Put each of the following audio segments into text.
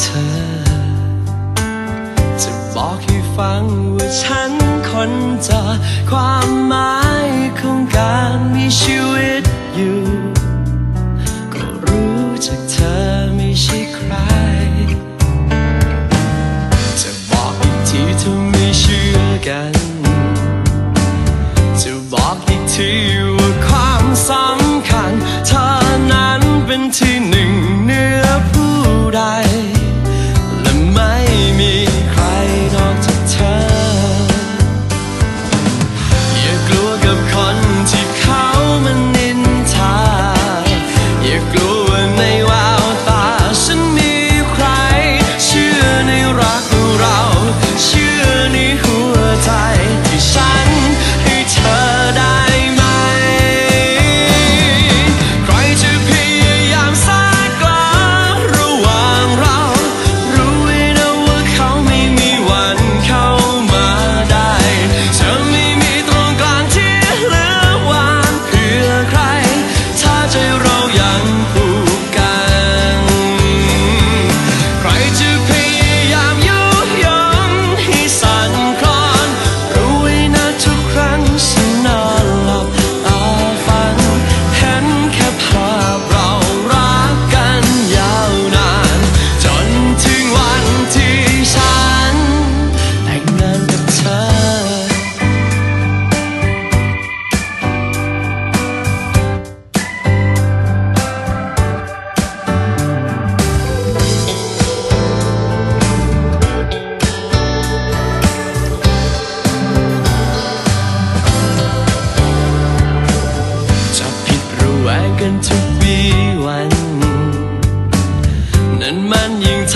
เธอ จะบอกให้ฟังว่าฉันคนจะความหมายของการมีชีวิตอยู่ ก็รู้จากเธอไม่ใช่ใคร จะบอกอีกทีเธอไม่เชื่อกัน จะบอกอีกทีว่าความสำคัญ เธอนั้นเป็นที่หนึ่งเนื้อผู้ใด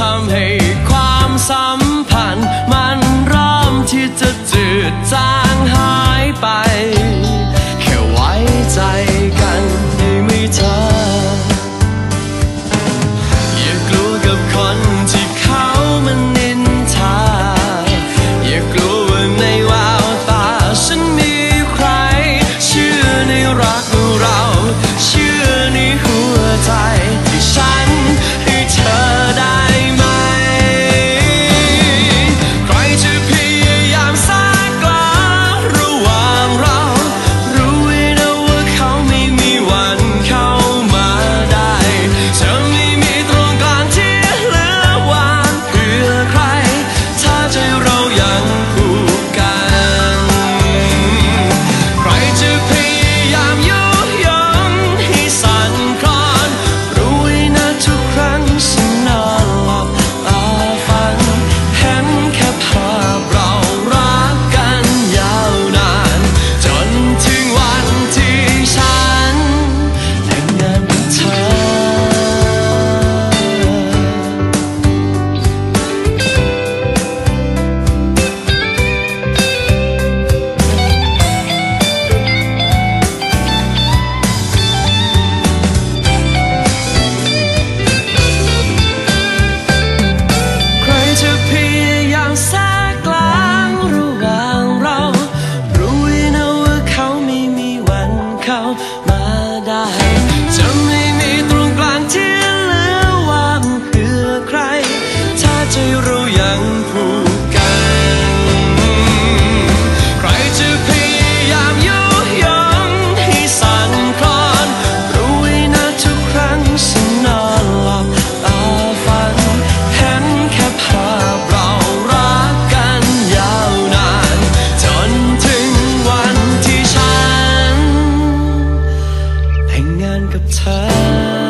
叹气，关心 กับเธอ